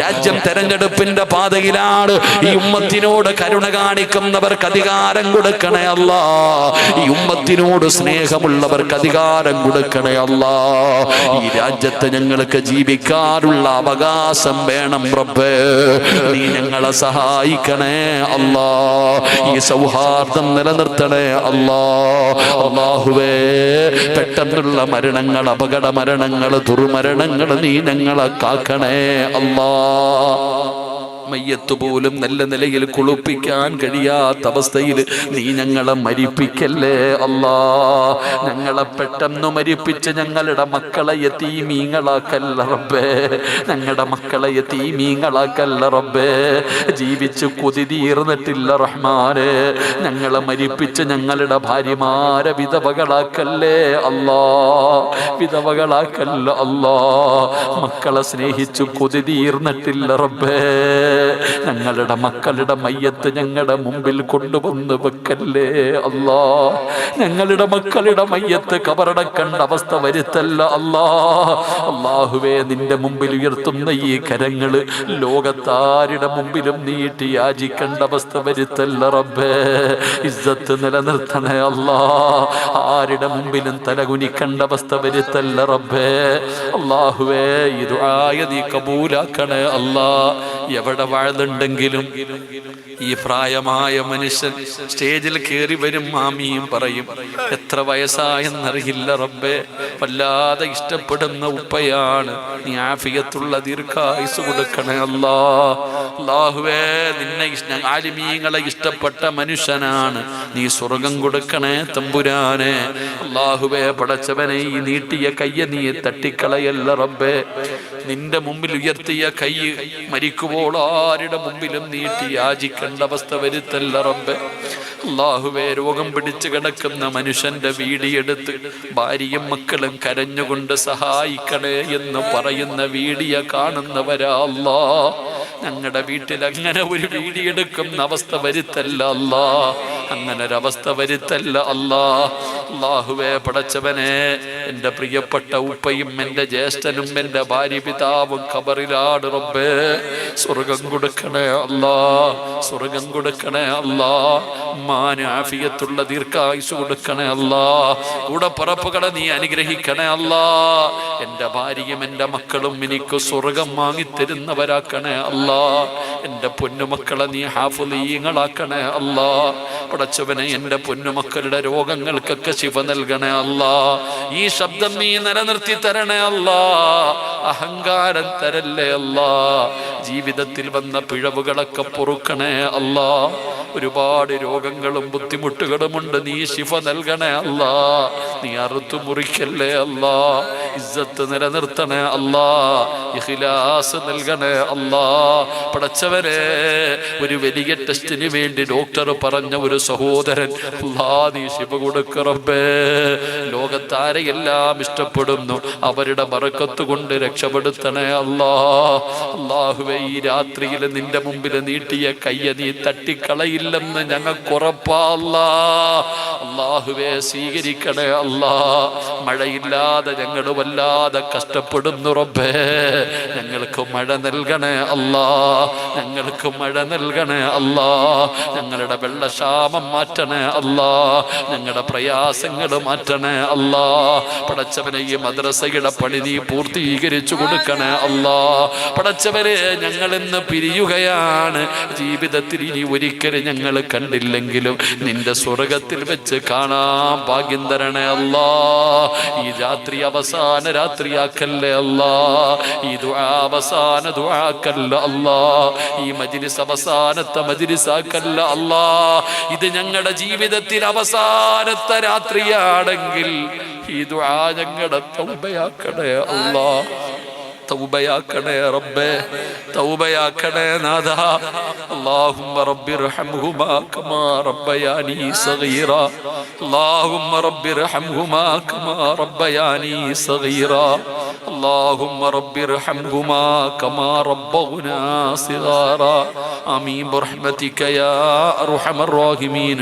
രാജ്യം തെരഞ്ഞെടുപ്പിന്റെ പാതയിലാണ്. ഈ ഉമ്മത്തിനോട് കരുണ കാണിക്കുന്നവർക്ക് അധികാരം കൊടുക്കണേ അല്ലാ. ഈ ഉമ്മത്തിനോട് സ്നേഹമുള്ളവർക്ക് അധികാരം കൊടുക്കണേ അല്ലാ. ഈ രാജ്യത്തെ ഞങ്ങൾക്ക് ജീവിക്കാനുള്ള അവകാശം വേണം റബ്ബേ. നീ ഞങ്ങളെ സഹായിക്കണേ അല്ലാ. ഈ സൗഹാർദ്ദം നിലനിർത്തണേ അല്ലാ. അള്ളാഹുവേ പെട്ടെന്നുള്ള മരണങ്ങൾ അപകട മരണങ്ങൾ ദുർമരണങ്ങൾ നീ ഞങ്ങളെ കാക്കണേ അല്ലാ. മയ്യത്ത് പോലും നല്ല നിലയിൽ കുളിപ്പിക്കാൻ കഴിയാത്ത അവസ്ഥയിൽ നീ ഞങ്ങളെ മരിപ്പിക്കല്ലേ അല്ലാ? ഞങ്ങളെ പെട്ടെന്ന് മരിപ്പിച്ച് ഞങ്ങളുടെ മക്കളെ എത്തീമീങ്ങളാക്കല്ല റബ്ബേ. ഞങ്ങളുടെ മക്കളെ എത്തീമീങ്ങളാക്കല്ല റബ്ബേ. ജീവിച്ച് കൊതി തീർന്നിട്ടില്ല റഹ്മാനെ. ഞങ്ങളെ മരിപ്പിച്ച് ഞങ്ങളുടെ ഭാര്യമാരെ വിധവകളാക്കല്ലേ അല്ലാ? വിധവകളാക്കല്ല അല്ലാ. മക്കളെ സ്നേഹിച്ചു കൊതി തീർന്നിട്ടില്ല റബ്ബേ. ഞങ്ങളുടെ മക്കളുടെ മയ്യത്ത് ഞങ്ങളുടെ മുമ്പിൽ കൊണ്ടുവന്ന് വെക്കല്ലേ? അല്ലാ ഞങ്ങളുടെ മക്കളുടെ മയ്യത്ത് കബറടക്കേണ്ട അവസ്ഥ വരുത്തല്ല. അല്ലാ അള്ളാഹുവേ നിന്റെ മുമ്പിൽ ഉയർത്തുന്ന ഈ കരങ്ങൾ ലോകത്താരുടെ മുമ്പിലും നീട്ടി യാചിക്കേണ്ട അവസ്ഥ വരുത്തല്ല റബ്ബേ. ഇസ്സത്ത് നിലനിർത്തണേ അല്ലാ ആരുടെ മുമ്പിലും തലകുനിക്കേണ്ട അവസ്ഥ വരുത്തല്ല റബ്ബേ. അള്ളാഹുവേ ഇത് ആയ നീ കബൂലാക്കണേ അല്ലാ. എവിടെ വാഴുന്നുണ്ടെങ്കിലും ഈ പ്രായമായ മനുഷ്യൻ സ്റ്റേജിൽ കയറി വരും മാമിയും പറയും എത്ര വയസ്സായെന്നറിയില്ല റബ്ബേ വല്ലാതെ ഇഷ്ടപ്പെടുന്ന ഉപ്പയാണ്. നീ ആഫിയത്തുള്ള ദീർഘായുസ് കൊടുക്കണേ അല്ലാ. അല്ലാഹുവേ നിന്നെ ആലിമീങ്ങളെ ഇഷ്ടപ്പെട്ട മനുഷ്യനാണ്. നീ സ്വർഗം കൊടുക്കണേ തമ്പുരാനെ. അള്ളാഹുവേ പടച്ചവനെ ഈ നീട്ടിയ കയ്യ നീ തട്ടിക്കളയല്ല റബ്ബേ. നിന്റെ മുമ്പിൽ ഉയർത്തിയ കൈ മരിക്കുമ്പോൾ ആരുടെ മുമ്പിലും നീട്ടി യാചിക്കേണ്ട അവസ്ഥ വരുത്തല്ല റബ്ബെ. അള്ളാഹുവേ രോഗം പിടിച്ചു കിടക്കുന്ന മനുഷ്യന്റെ വീടിയെടുത്ത് ഭാര്യയും മക്കളും കരഞ്ഞുകൊണ്ട് സഹായിക്കണേ എന്ന് പറയുന്ന വീടിയ കാണുന്നവരാ അല്ലാ. ഞങ്ങളുടെ വീട്ടിൽ അങ്ങനെ ഒരു വീടിയെടുക്കുന്ന അവസ്ഥ വരുത്തല്ല അല്ലാ. അങ്ങനെ ഒരവസ്ഥ വരുത്തല്ല അല്ലാ. അള്ളാഹുവേ പടച്ചവനെ എന്റെ പ്രിയപ്പെട്ട ഉപ്പയും എന്റെ ജ്യേഷ്ഠനും എന്റെ ഭാര്യ പിതാവും കബറിലാണ് റബ്ബേ. സ്വർഗം കൊടുക്കണേ അല്ലാ സ്വർഗം കൊടുക്കണേ അല്ലാ. മാനാഫിയത്തുള്ള ദീർഘായുസ് കൊടുക്കണേ അല്ലാ. കൂടെ പറപ്പുകളെ നീ അനുഗ്രഹിക്കണേ അല്ലാ. എന്റെ ഭാര്യയും എന്റെ മക്കളും എനിക്ക് സ്വർഗം വാങ്ങിത്തരുന്നവരാക്കണേ അല്ലാ. എന്റെ പൊന്നുമക്കളെ നീ ഹാഫുലീങ്ങളാക്കണേ അല്ലാ. പടച്ചവനെ എന്റെ പൊന്നുമക്കളുടെ രോഗങ്ങൾക്കൊക്കെ ശിവ നൽകണേ അല്ലാ. ഈ ശബ്ദം നീ നിലനിർത്തി തരണേ അല്ല. അഹങ്കാരം തരല്ലേ അല്ല. ജീവിതത്തിൽ വന്ന പിഴവുകളൊക്കെ പൊറുക്കണേ അല്ല. ഒരുപാട് രോഗങ്ങളും ബുദ്ധിമുട്ടുകളുമുണ്ട്. നീ ശിഫ നൽകണേ അല്ല. നീ അറുത്തു മുറിക്കല്ലേ അല്ല. ഇസ്സത്ത് നിലനിർത്തണേ അല്ല. ഇഖ്ലാസ് നൽകണേ അല്ല. പടച്ചവരെ ഒരു വലിയ ടെസ്റ്റിന് വേണ്ടി ഡോക്ടർ പറഞ്ഞ ഒരു സഹോദരൻ അല്ലാ നീ ശിവ കൊടുക്കറബേ ലോകത്താരെയെല്ലാം ഇഷ്ടപ്പെടുന്നു. അവരുടെ ബറക്കത്ത് കൊണ്ട് രക്ഷപ്പെടുത്തണേ അല്ലാ. അള്ളാഹുവെ ഈ രാത്രിയിൽ നിന്റെ മുമ്പിൽ നീട്ടിയ കയ്യ നീ തട്ടിക്കളയില്ലെന്ന് ഞങ്ങൾക്ക് ഉറപ്പാ അല്ലാ. അള്ളാഹുവെ സ്വീകരിക്കണേ അല്ലാ. മഴയില്ലാതെ ഞങ്ങൾ വല്ലാതെ കഷ്ടപ്പെടുന്നു റബ്ബേ. ഞങ്ങൾക്ക് മഴ നൽകണേ അല്ലാ. ഞങ്ങൾക്ക് മഴ നൽകണേ അല്ലാ. ഞങ്ങളുടെ വെള്ളക്ഷാമം മാറ്റണേ അല്ലാ. ഞങ്ങളുടെ പ്രയാസങ്ങൾ മാറ്റണേ അല്ലാ. പടച്ചവനെ ഈ മദ്രസയുടെ പണി നീ പൂർത്തീകരിച്ചു കൊടുക്കണേ അല്ലാ. പടച്ചവരെ ഞങ്ങൾ ഇന്ന് പിരിയുകയാണ്. ജീവിതത്തിൽ ഇനി ഒരിക്കലും ഞങ്ങൾ കണ്ടില്ലെങ്കിലും നിന്റെ സ്വർഗത്തിൽ വെച്ച് കാണാൻ ഭാഗ്യം തരണേ അല്ലാ. ഈ രാത്രി അവസാന രാത്രിയാക്കല്ലേ അല്ലാ. ഈ അവസാന ദുആക്കല്ല അല്ലാ. ഈ മജിലിസ് അവസാനത്തെ മജിലിസാക്കല്ല അല്ലാ. ഇത് ഞങ്ങളുടെ ജീവിതത്തിൽ അവസാനത്തെ രാത്രിയാണെങ്കിൽ ഈ ദുആ ഞങ്ങളുടെ തൗബയാക്കണേ അല്ലാ തൗബയാക്കണേ റബ്ബേ തൗബയാക്കണേ നാഥ اللهم رب ارحمهما كما ربياني صغيرا اللهم رب ارحمهما كما ربياني صغيرا اللهم رب ارحمهما كما ربونا صغارا آمين برحمتك يا أرحم الراحمين